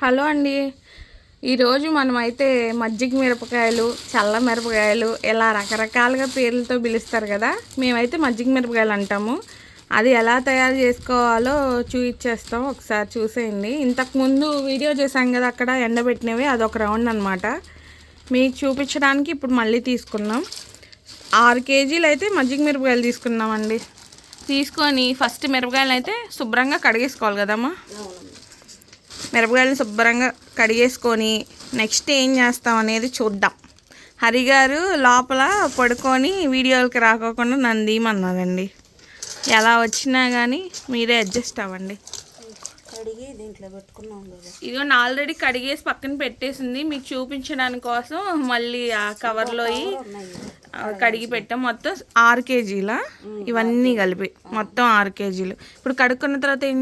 Hello అండి. ఈరోజు మనమైతే మజ్జిగ మిరపకాయలు చల్ల మిరపకాయలు ఇలా రకరకాలుగా పేర్లతో పిలుస్తారు కదా. మేమైతే మజ్జిగ మిరపకాయలు అంటాము. అది ఎలా తయారు చేసుకోవాలో చూపించేస్తాం ఒకసారి చూసేయండి. ఇంతకుముందు వీడియో చేశాం కదా అక్కడ ఎండబెట్టినవి అదొక రౌండ్ అనమాట మీకు చూపించడానికి ఇప్పుడు మళ్ళీ తీసుకున్నాం. ఆరు కేజీలు అయితే మజ్జిగ మిరపకాయలు తీసుకున్నామండి తీసుకొని ఫస్ట్ మిరపకాయలు అయితే శుభ్రంగా కడిగేసుకోవాలి కదమ్మా. మిరపకాయలను శుభ్రంగా కడిగేసుకొని నెక్స్ట్ ఏం చేస్తాం అనేది చూద్దాం. హరి గారు లోపల పడుకొని వీడియోలకి రాకోకుండా నన్ను తీయమన్నారండి ఎలా వచ్చినా కానీ మీరే అడ్జస్ట్ అవ్వండి. కడిగి దీంట్లో పెట్టుకున్నాం కదా. ఇదిగోండి ఆల్రెడీ కడిగేసి పక్కన పెట్టేసింది. మీకు చూపించడానికి కోసం మళ్ళీ ఆ కవర్లో కడిగి పెట్టాం. మొత్తం ఆరు కేజీల? ఇవన్నీ కలిపి మొత్తం ఆరు కేజీలు. ఇప్పుడు కడుక్కున్న తర్వాత ఏం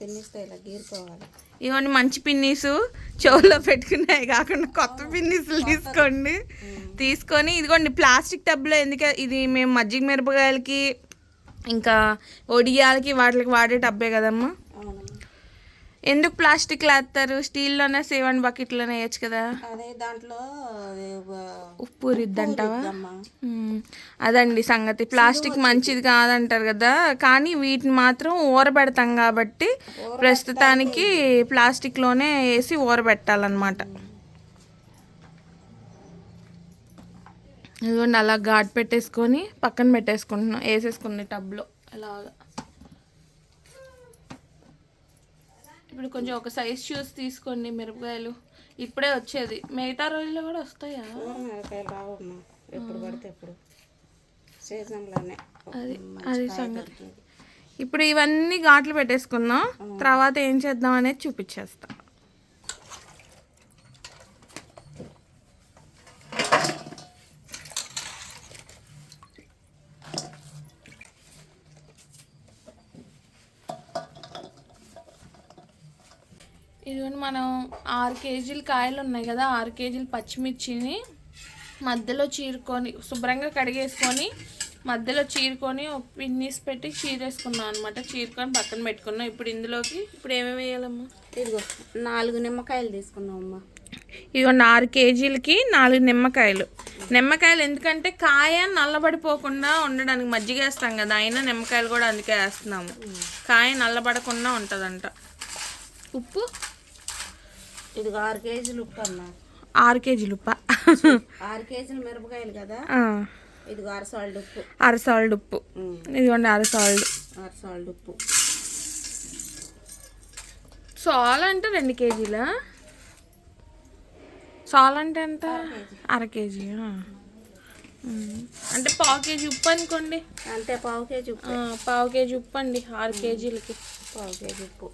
పిన్నిస్తే ఇలా గీరుకోవాలి. ఇవన్నీ మంచి పిన్నీసు చెవుల్లో పెట్టుకున్నాయి కాకుండా కొత్త పిన్నీసులు తీసుకోండి. తీసుకొని ఇదిగోండి ప్లాస్టిక్ టబ్లో ఎందుకు ఇది మేము మజ్జిగ మిరపకాయలకి ఇంకా ఒడియాలకి వాటికి వాడే టబ్బే కదమ్మా? ఎందుకు ప్లాస్టిక్ వేస్తారు స్టీల్లోనే సేవన్ బకెట్లోనే వేయచ్చు కదా. అదే దాంట్లో ఉప్పు రుద్దంటావా. అదండి సంగతి. ప్లాస్టిక్ మంచిది కాదంటారు కదా. కానీ వీటిని మాత్రం ఊరబెడతాం కాబట్టి ప్రస్తుతానికి ప్లాస్టిక్లోనే వేసి ఊరబెట్టాలన్నమాట. ఇదిగోండి అలా ఘాట్ పెట్టేసుకొని పక్కన పెట్టేసుకుంటున్నాం వేసేసుకుని టబ్లో. అలాగా. ఇప్పుడు కొంచెం ఒక సైజ్ చూసి తీసుకోండి మిరపకాయలు. ఇప్పుడే వచ్చేది. మిగతా రోజుల్లో కూడా వస్తాయా? మిరపకాయలు రావమ్మా ఎప్పుడు పడితే ఎప్పుడు సీజన్లోనే అది అది సంగతి. ఇప్పుడు ఇవన్నీ ఘాట్లు పెట్టేసుకుందాం. తర్వాత ఏం చేద్దాం అనేది చూపించేస్తా. ఇదిగోండి మనం ఆరు కేజీలు కాయలు ఉన్నాయి కదా ఆరు కేజీలు పచ్చిమిర్చిని మధ్యలో చీరుకొని శుభ్రంగా కడిగేసుకొని మధ్యలో చీరుకొని పిన్నీస్ పెట్టి చీరేసుకున్నాం అనమాట చీరుకొని పక్కన పెట్టుకున్నాం. ఇప్పుడు ఇందులోకి ఇప్పుడు ఏమేమి వేయాలమ్మా? ఇదిగో నాలుగు నిమ్మకాయలు తీసుకున్నామమ్మా. ఇదిగోండి ఆరు కేజీలకి నాలుగు నిమ్మకాయలు. నిమ్మకాయలు ఎందుకంటే కాయ నల్లబడిపోకుండా ఉండడానికి మజ్జిగ వేస్తాం కదా అయినా నిమ్మకాయలు కూడా అందుకే వేస్తున్నాము. కాయ నల్లబడకుండా ఉంటుందంట. ఉప్పు? ఇదిగో ఆరు కేజీలు ఉప్పు అమ్మా ఆరు కేజీలు ఉప్ప. ఆరు కేజీలు మిరపకాయలు కదా? ఇదిగో అర సాల్ట్ ఉప్పు. అరసాల్డ్ ఉప్పు. ఇదిగోండి అరసాల్డ్ అర సాల్ట్ ఉప్పు. సాల్ అంటే రెండు కేజీలా? సాల్ అంటే ఎంత? అర కేజీ. అంటే పావు కేజీ ఉప్పు అనుకోండి. అంతే పావు కేజీ ఉప్పు. పావు కేజీ ఉప్పు అండి ఆరు కేజీలకి. పావు కేజీ ఉప్పు.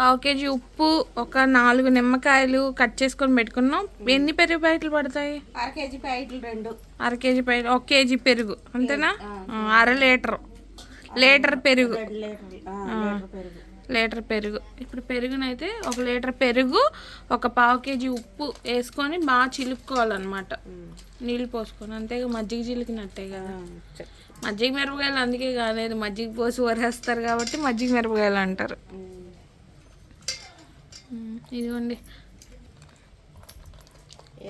పావు కేజీ ఉప్పు ఒక నాలుగు నిమ్మకాయలు కట్ చేసుకొని పెట్టుకున్నాం. ఎన్ని పెరుగు ప్యాకెట్లు పడతాయి? అర కేజీ ప్యాకెట్లు రెండు. అర కేజీ ప్యాకెట్ ఒక కేజీ పెరుగు. అంతేనా? అర లీటర్. లీటర్ పెరుగు. లీటర్ పెరుగు. ఇప్పుడు పెరుగునైతే ఒక లీటర్ పెరుగు ఒక పావు కేజీ ఉప్పు వేసుకొని బాగా చిలుక్కోవాలన్నమాట నీళ్ళు పోసుకొని. అంతేగా మజ్జిగ చిలికినట్టే కదా. మజ్జిగ మిరపకాయలు అందుకే కాలేదు. మజ్జిగ పోసి వరేస్తారు కాబట్టి మజ్జిగ మిరపకాయలు అంటారు. ఇదిగోండి.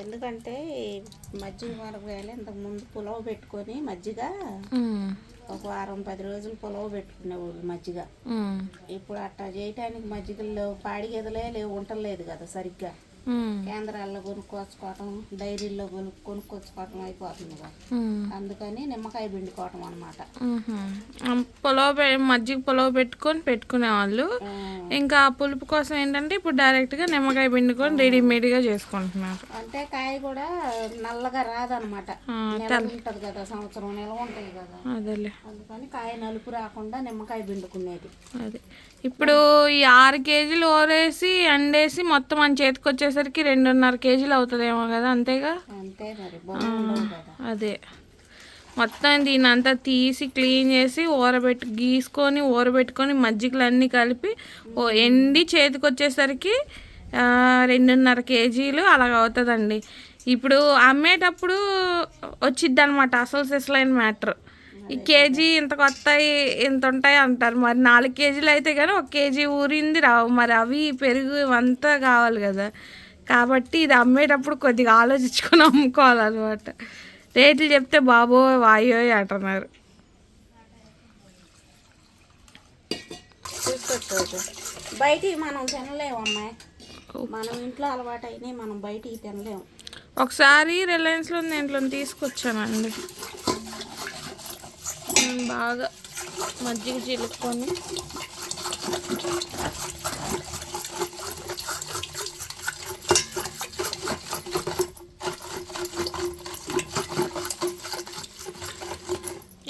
ఎందుకంటే మజ్జిగ మిరపకాయలు ఇంతకు ముందు పులవ పెట్టుకొని మజ్జిగ ఒక వారం పది రోజులు పులవ పెట్టుకునేవాళ్ళు మజ్జిగ. ఇప్పుడు అట్టా చేయటానికి మజ్జిగల్లో పాడి గెదలే లేవు ఉండలేదు కదా సరిగ్గా. కేంద్రాల్లో కొనుక్కొచ్చుకోవటం డైరీల్లో కొను కొనుక్కొచ్చుకోవటం అయిపోతుంది అందుకని నిమ్మకాయ పిండుకోవటం అనమాట పులవ మజ్జిగ పులవ పెట్టుకొని పెట్టుకునేవాళ్ళు. ఇంకా పులుపు కోసం ఏంటంటే ఇప్పుడు డైరెక్ట్గా నిమ్మకాయ పిండుకొని రెడీమేడ్గా చేసుకుంటున్నారు. అంటే కాయ కూడా నల్లగా రాదనమాట ఉంటది కదా సంవత్సరం నిలవ ఉంటుంది కదా. అదేలే. అందుకని కాయ నలుపు రాకుండా నిమ్మకాయ పిండుకునేది. అదే. ఇప్పుడు ఈ ఆరు కేజీలు ఓరేసి అండేసి మొత్తం మన చేతికి వచ్చేసరికి రెండున్నర కేజీలు అవుతుందేమో కదా అంతేగా? అంతే మరి అదే. మొత్తం దీని అంతా తీసి క్లీన్ చేసి ఊరబెట్టి గీసుకొని ఊరబెట్టుకొని మజ్జిగలు అన్నీ కలిపి ఓ ఎండి చేతికి వచ్చేసరికి రెండున్నర కేజీలు అలాగ అవుతుందండి ఇప్పుడు అమ్మేటప్పుడు వచ్చిద్ది అనమాట అసలు సిసలైన మ్యాటర్. ఈ కేజీ ఇంత కొత్తాయి ఇంత ఉంటాయి అంటారు. మరి నాలుగు కేజీలు అయితే కానీ ఒక కేజీ ఊరింది రావు. మరి అవి పెరుగు ఇవంతా కావాలి కదా. కాబట్టి ఇది అమ్మేటప్పుడు కొద్దిగా ఆలోచించుకొని అమ్ముకోవాలన్నమాట. రేట్లు చెప్తే బాబో వాయో అంటున్నారు. బయటికి మనం తినలేము అమ్మాయి. మనం ఇంట్లో అలవాటు అయినాయి మనం బయటికి తినలేము. ఒకసారి రిలయన్స్లో దేంట్లో తీసుకొచ్చానండి. బాగా మజ్జిగ చిలుక్కొని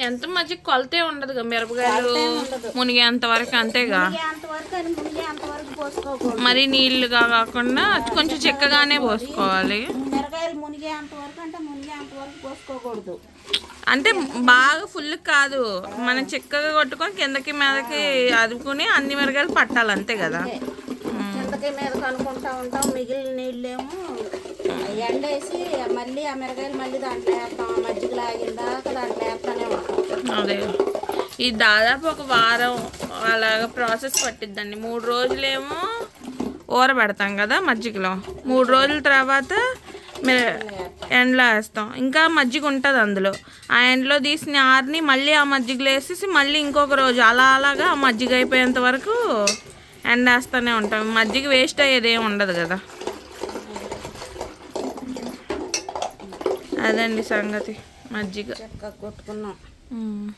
ఎంత మజ్జిగ కొలతే ఉండదుగా మిరపకాయలు? మునిగేంత వరకు అంతేగా? మరి నీళ్ళుగా కాకుండా కొంచెం చిక్కగానే పోసుకోవాలి. అంటే బాగా ఫుల్ కాదు. మనం చిక్కగా కొట్టుకొని కిందకి మీదకి అదుపుకుని అన్ని మిరగాయలు పట్టాలి అంతే కదా. కిందకి మీద కనుక్కుంటా ఉంటాం. మిగిలిన నీళ్ళేమో ఎండ వేసి మళ్ళీ ఆ మిరగాయలు మళ్ళీ దాంట్లో వేస్తాం. ఆ మజ్జిగ లాగిందాక దాంట్లో వేస్తానే ఉంటాం. అదే. ఇది దాదాపు ఒక వారం అలాగ ప్రాసెస్ పట్టిద్దండి. మూడు రోజులేమో ఊరబెడతాం కదా మజ్జిగలో. మూడు రోజుల తర్వాత మీరు ఎండలో వేస్తాం. ఇంకా మజ్జిగ ఉంటుంది అందులో. ఆ ఎండలో తీసిన ఆరిని మళ్ళీ ఆ మజ్జిగలో వేసేసి మళ్ళీ ఇంకొక రోజు అలా అలాగా ఆ మజ్జిగ అయిపోయేంత వరకు ఎండేస్తూనే ఉంటాం. మజ్జిగ వేస్ట్ అయ్యేది ఏమి ఉండదు కదా. అదండి సంగతి. మజ్జిగ. చక్కగా కొట్టుకున్నాం. మ్మ్.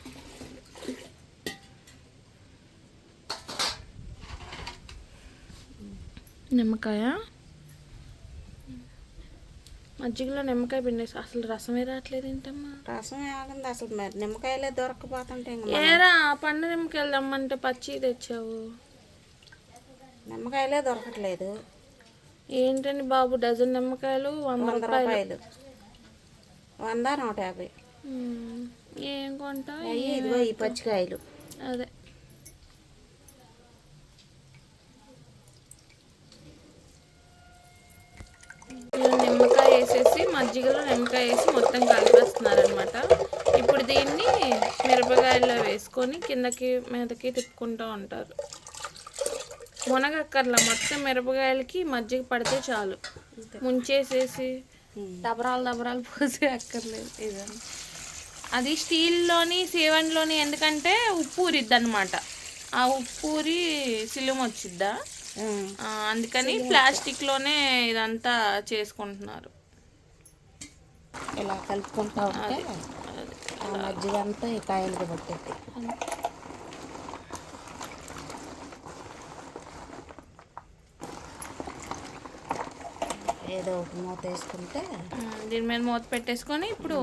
నిమ్మకాయ. మజ్జిగలో నిమ్మకాయ పిండేసి అసలు రసమే రావట్లేదు ఏంటమ్మా? రసం ఆగింది అసలు మరి? నిమ్మకాయలే దొరకపోతుంటే ఏరా పండు నిమ్మకాయలు తెమ్మంటే పచ్చి తెచ్చావు. నిమ్మకాయలే దొరకట్లేదు. ఏంటండి బాబు డజన్ నిమ్మకాయలు వంద రూపాయలు. వంద నూట యాభై. ఏం కొంటా అయ్యి ఇదిగో ఈ పచ్చికాయలు. అదే. నిమ్మకాయ వేసేసి మజ్జిగలో నిమ్మకాయ వేసి మొత్తం కలిపేస్తున్నారనమాట ఇప్పుడు దీన్ని మిరపకాయల్లో వేసుకొని కిందకి మీదకి తిప్పుకుంటూ ఉంటారు. మునగక్కర్ల మొత్తం మిరపకాయలకి మజ్జిగ పడితే చాలు. ముంచేసేసి దబరాలు దబరాలు పోసి అక్కర్లేదు ఇదని అది స్టీల్లోని సేవన్లోని ఎందుకంటే ఉప్పు ఊరిద్ది అనమాట ఆ ఉప్పు ఊరి సిలుమ వచ్చిద్దా. ఆ, అందుకని ప్లాస్టిక్లోనే ఇదంతా చేసుకుంటున్నారు. ఇలా కలుపుకుంటా ఉంటే ఈ కాయలకి పట్టేది ఏదో ఒక మూత వేసుకుంటే దీని మీద మూత పెట్టేసుకొని ఇప్పుడు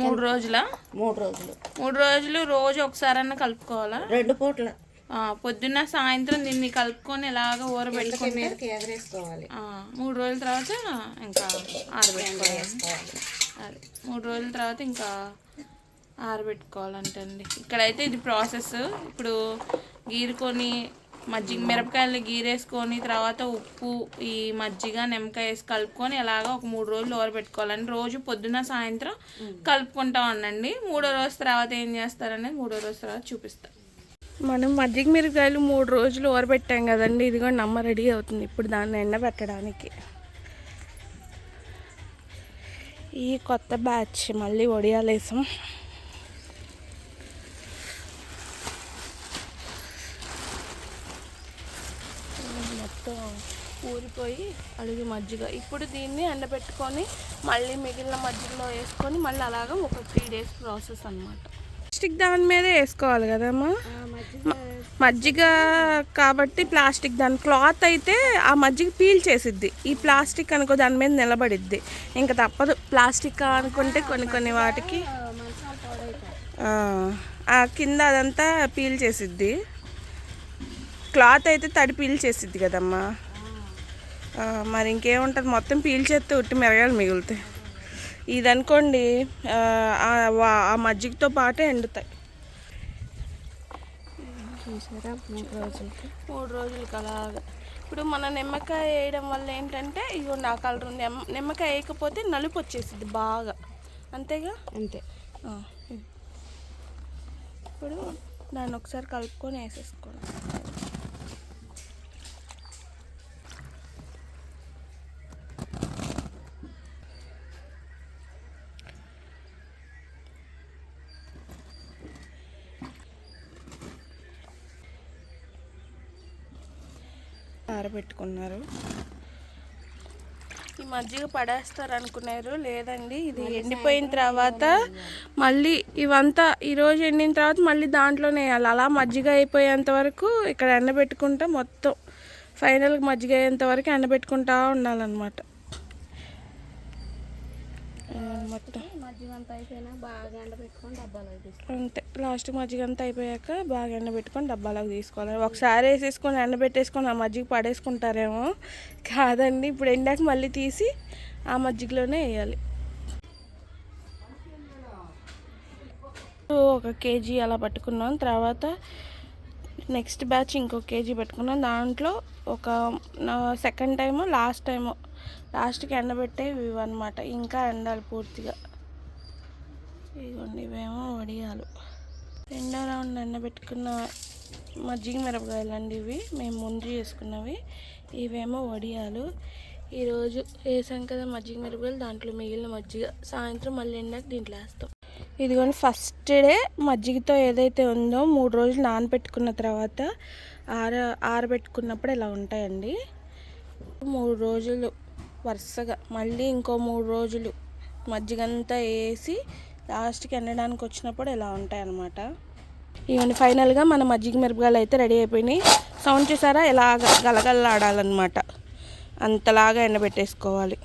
మూడు రోజుల? మూడు రోజులు. మూడు రోజులు రోజు ఒకసారన్నా కలుపుకోవాలా? రెండు పూట్ల. పొద్దున్న సాయంత్రం దీన్ని కలుపుకొని ఇలాగ ఊరబెట్టుకొని మీదకి ఎగరేసుకోవాలి. మూడు రోజుల తర్వాత ఇంకా ఆరబెట్టుకోవాలి. అదే మూడు రోజుల తర్వాత ఇంకా ఆరబెట్టుకోవాలంటండి. ఇక్కడైతే ఇది ప్రాసెస్. ఇప్పుడు గీరుకొని మజ్జిగ మిరపకాయలు గీరేసుకొని తర్వాత ఉప్పు ఈ మజ్జిగ నిమ్మకాయ వేసి కలుపుకొని ఎలాగ ఒక మూడు రోజులు ఊరబెట్టుకోవాలని రోజు పొద్దున సాయంత్రం కలుపుకుంటా ఉండండి. మూడో రోజు తర్వాత ఏం చేస్తారనేది మూడో రోజు తర్వాత చూపిస్తా. మనం మజ్జిగ మిరపకాయలు మూడు రోజులు ఊరబెట్టాం కదండి ఇదిగో నమ్మ రెడీ అవుతుంది ఇప్పుడు దాన్ని ఎండబెట్టడానికి ఈ కొత్త బ్యాచ్ మళ్ళీ వడియాలేసాం మొత్తం ఊరిపోయి అడుగు మజ్జిగ. ఇప్పుడు దీన్ని ఎండబెట్టుకొని మళ్ళీ మిగిలిన మజ్జిగలో వేసుకొని మళ్ళీ అలాగా ఒక త్రీ డేస్ ప్రాసెస్ అనమాట ప్లాస్టిక్ దాని మీదే వేసుకోవాలి కదమ్మా? మజ్జిగ కాబట్టి ప్లాస్టిక్ దాని క్లాత్ అయితే ఆ మజ్జిగ పీల్ చేసిద్ది. ఈ ప్లాస్టిక్ అనుకో దాని మీద నిలబడిద్ది. ఇంకా తప్పదు. ప్లాస్టిక్ అనుకుంటే కొన్ని కొన్ని వాటికి ఆ, కింద అదంతా పీల్ చేసిద్ది. క్లాత్ అయితే తడి పీల్ చేసిద్ది కదమ్మా? మరి ఇంకేముంటుంది? మొత్తం పీల్ చేస్తే ఉట్టి మిరగాయలు మిగులుతాయి. ఇది అనుకోండి ఆ, మజ్జిగతో పాటే ఎండుతాయి. చూసారా? మూడు రోజులకి. మూడు రోజులకి అలాగా. ఇప్పుడు మన నిమ్మకాయ వేయడం వల్ల ఏంటంటే ఇదిగోండి ఆ కలర్ నిమ్మకాయ వేయకపోతే నలుపు వచ్చేసింది బాగా. అంతేగా? అంతే. ఇప్పుడు దాన్ని ఒకసారి కలుపుకొని వేసేసుకోండి. ఆరబెట్టుకున్నారు. ఈ మజ్జిగ పడేస్తారు అనుకున్నారు లేదండి ఇది ఎండిపోయిన తర్వాత మళ్ళీ ఇవంతా ఈరోజు ఎండిన తర్వాత మళ్ళీ దాంట్లోనే వేయాలి. అలా మజ్జిగ అయిపోయేంత వరకు ఇక్కడ ఎండబెట్టుకుంటా మొత్తం ఫైనల్గా మజ్జిగ అయ్యేంత వరకు ఎండబెట్టుకుంటా ఉండాలన్నమాట. మొత్తం. మజ్జిగ అంతా అయిపోయినా బాగా ఎండబెట్టుకొని డబ్బాలో అంతే. లాస్ట్ మజ్జిగ అంతా అయిపోయాక బాగా ఎండబెట్టుకొని డబ్బాలోకి తీసుకోవాలి. ఒకసారి వేసేసుకొని ఎండబెట్టేసుకొని ఆ మజ్జిగ పడేసుకుంటారేమో కాదండి. ఇప్పుడు ఎండాక మళ్ళీ తీసి ఆ మజ్జిగలోనే వేయాలి. ఒక కేజీ అలా పట్టుకున్నాం. తర్వాత నెక్స్ట్ బ్యాచ్ ఇంకో కేజీ పెట్టుకున్నాం. దాంట్లో ఒక సెకండ్ టైము లాస్ట్ టైము లాస్ట్కి ఎండబెట్టేవి ఇవన్నమాట. ఇంకా ఎండాలి పూర్తిగా. ఇదిగోండి ఇవేమో వడియాలు. రెండో రౌండ్ ఎండబెట్టుకున్న మజ్జిగ మిరపకాయలు అండి ఇవి. మేము ముందు చేసుకున్నవి. ఇవేమో వడియాలు. ఈరోజు వేసాం కదా మజ్జిగ మిరపకాయలు. దాంట్లో మిగిలిన మజ్జిగ. సాయంత్రం మళ్ళీ ఎండాక దీంట్లో వేస్తాం. ఇదిగోండి ఫస్ట్ డే మజ్జిగతో ఏదైతే ఉందో మూడు రోజులు నానబెట్టుకున్న తర్వాత ఆర ఆరబెట్టుకున్నప్పుడు ఇలా ఉంటాయండి. మూడు రోజులు వరుసగా. మళ్ళీ ఇంకో మూడు రోజులు మజ్జిగంతా వేసి లాస్ట్కి ఎండడానికి వచ్చినప్పుడు ఇలా ఉంటాయన్నమాట. ఇవన్నీ ఫైనల్గా మన మజ్జిగ మిరపకాయలు అయితే రెడీ అయిపోయినాయి. సౌండ్ చూసారా? ఇలా గలగలలాడాలన్నమాట అంతలాగా ఎండబెట్టేసుకోవాలి.